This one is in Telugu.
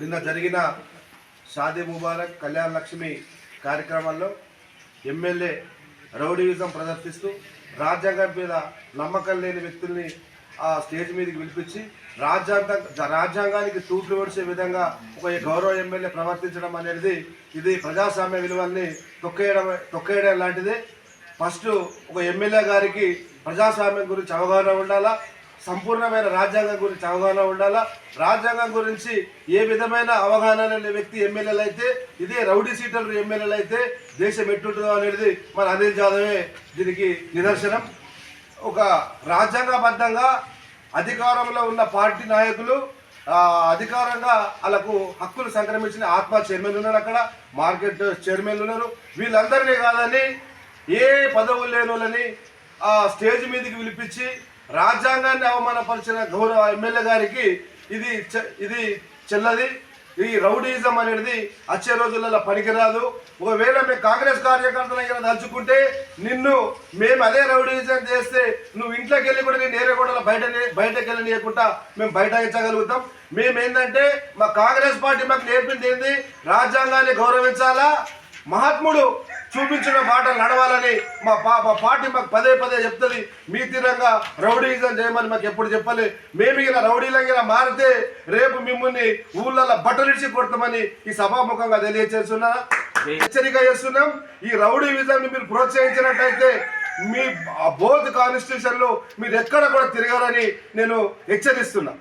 నిన్న జరిగిన షాదీ ముబారక్ కళ్యాణ లక్ష్మి కార్యక్రమాల్లో ఎమ్మెల్యే రౌడీవిజం ప్రదర్శిస్తూ రాజ్యాంగం మీద నమ్మకం లేని వ్యక్తుల్ని ఆ స్టేజ్ మీదకి పిలిపించి రాజ్యాంగ రాజ్యాంగానికి తూట్లు పొడిచే విధంగా ఒక గౌరవ ఎమ్మెల్యే ప్రవర్తించడం అనేది ఇది ప్రజాస్వామ్య విలువల్ని తొక్కేయడం తొక్కేయడం లాంటిది. ఫస్ట్ ఒక ఎమ్మెల్యే గారికి ప్రజాస్వామ్యం గురించి అవగాహన ఉండాలా? సంపూర్ణమైన రాజ్యాంగం గురించి అవగాహన ఉండాలా? రాజ్యాంగం గురించి ఏ విధమైన అవగాహన లేని వ్యక్తి ఎమ్మెల్యేలు అయితే ఇదే రౌడీ సీటర్లు ఎమ్మెల్యేలు అయితే దేశం ఎట్టుంటుందో అనేది మన అనిల్ జాదవే దీనికి నిదర్శనం. ఒక రాజ్యాంగబద్ధంగా అధికారంలో ఉన్న పార్టీ నాయకులు అధికారంగా వాళ్ళకు హక్కులు సంక్రమించిన ఆత్మ చైర్మన్ ఉన్నారు అక్కడ మార్కెట్ చైర్మన్లు ఉన్నారు. వీళ్ళందరినీ కాదని ఏ పదవులు లేని వాళ్ళని ఆ స్టేజ్ మీదకి పిలిపించి రాజ్యాంగాన్ని అవమానపరిచిన గౌరవ ఎమ్మెల్యే గారికి ఇది చె- ఇది చెల్లది. ఈ రౌడీజం అనేది వచ్చే రోజులలో పనికిరాదు. ఒకవేళ మేము కాంగ్రెస్ కార్యకర్తలు అయినా తలుచుకుంటే నిన్ను మేము అదే రౌడీజం చేస్తే నువ్వు ఇంట్లోకి వెళ్ళి కూడా నేను ఏరే కూడా బయట బయటకు వెళ్ళనియకుండా మేము బయటగించగలుగుతాం. మేము ఏంటంటే మా కాంగ్రెస్ పార్టీ మాకు నేర్పింది ఏంది? రాజ్యాంగాన్ని గౌరవించాలా? మహాత్ముడు చూపించిన మాట నడవాలని మా పా మా పార్టీ మాకు పదే పదే చెప్తుంది. మీ తీరంగా రౌడీజం చేయమని మాకు ఎప్పుడు చెప్పాలి. మేము ఇలా రౌడీలంగా మారితే రేపు మిమ్మల్ని ఊళ్ళల్లో బట్టలిడిచి కొడతామని ఈ సభాముఖంగా తెలియజేస్తున్నా హెచ్చరిక చేస్తున్నాం. ఈ రౌడీ విజయాన్ని మీరు ప్రోత్సహించినట్టయితే మీ బోధ్ కాన్స్టిట్యూషన్లో మీరు ఎక్కడ కూడా తిరగాలని నేను హెచ్చరిస్తున్నా.